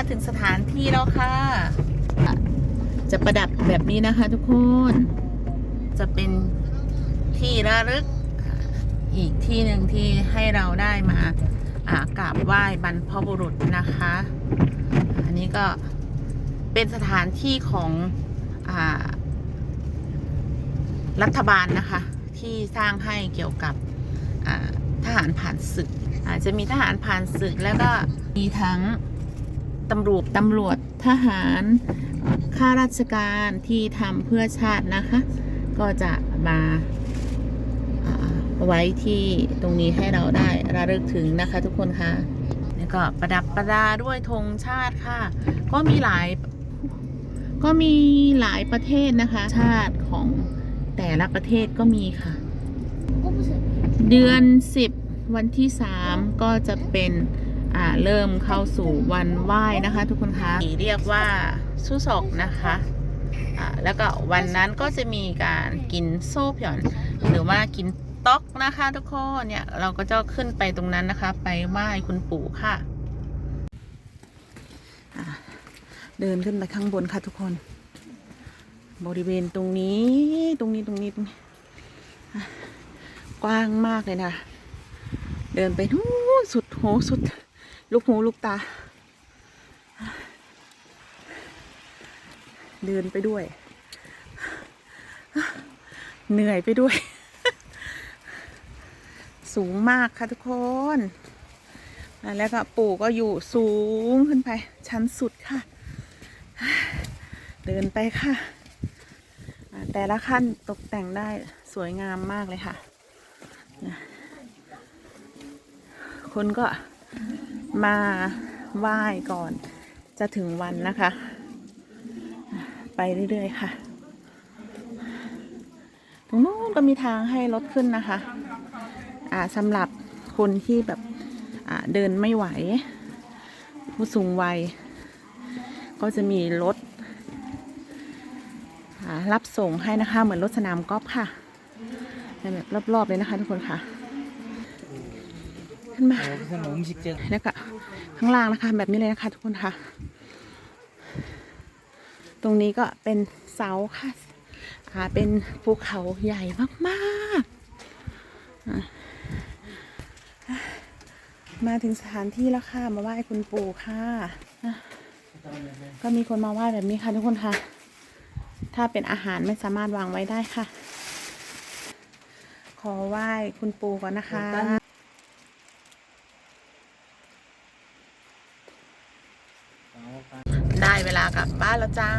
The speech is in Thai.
มาถึงสถานที่แล้วค่ะ จะประดับแบบนี้นะคะทุกคน จะเป็นที่ระลึกอ่าอีกที่หนึ่งที่ให้เราได้มาอ่ากราบไหว้บรรพบุรุษนะคะ อันนี้ก็เป็นสถานที่ของอารัฐบาลนะคะ ที่สร้างให้เกี่ยวกับอ่าทหารผ่านศึก อาจจะมีทหารผ่านศึกแล้วก็มีทั้ง ตำรวจตำรวจทหารข้าราชการที่ทำเพื่อชาตินะคะ ก็จะมาอ่าไว้ที่ตรงนี้ให้เราได้ระลึกถึงนะคะทุกคนค่ะแล้วก็ประดับประดาด้วยธงชาติค่ะ ก็มีหลายก็มีหลายประเทศนะคะ ชาติของแต่ละประเทศก็มีค่ะ เดือน 10 วันที่ 3 ก็จะเป็น อ่าเริ่มเข้าสู่วันไหว้นะคะ ทุกคนคะเรียกว่าสุสกนะคะอ่าแล้วก็วันนั้นก็จะมีการกินโซ่เพียนหรือว่ากินต๊อกนะคะทุกคนเนี่ยเราก็จะขึ้นไปตรงนั้นนะคะ ไปไหว้คุณปู่ค่ะอ่าเดินขึ้นไปข้างบนค่ะทุกคน บริเวณตรงนี้ตรงนี้ตรงนี้ตรงนี้กว้างมากเลยนะ เดินไปนู้นสุดโหสุด ลูกหูลูกตา เดินไปด้วย เหนื่อยไปด้วย สูงมากค่ะทุกคนแล้วก็ปู่ก็อยู่สูงขึ้นไป ชั้นสุดค่ะ เดินไปค่ะ แต่ละขั้นตกแต่งได้สวยงามมากเลยค่ะ คนก็ มาไหว้ก่อน จะถึงวันนะคะ ไปเรื่อยๆค่ะ ตรงนู้นก็มีทางให้รถขึ้นนะคะ อ่าสำหรับคนที่แบบอ่าเดินไม่ไหว ผู้สูงวัย ก็จะมีรถรับส่งให้นะคะ เหมือนรถสนามกอล์ฟค่ะแบบรอบๆเลยนะคะทุกคนค่ะ ขึ้นมาแล้วก็ข้างล่างนะคะ แบบนี้เลยนะคะ ทุกคนค่ะ ตรงนี้ก็เป็นเสาค่ะอ่าเป็นภูเขาใหญ่มากๆ มาถึงสถานที่แล้วค่ะ มาไหว้คุณปู่ค่ะ ก็มีคนมาไหว้แบบนี้ค่ะทุกคนค่ะ ถ้าเป็นอาหารไม่สามารถวางไว้ได้ค่ะ ขอไหว้คุณปู่ก่อนนะคะ เวลากลับบ้านแล้วจ้า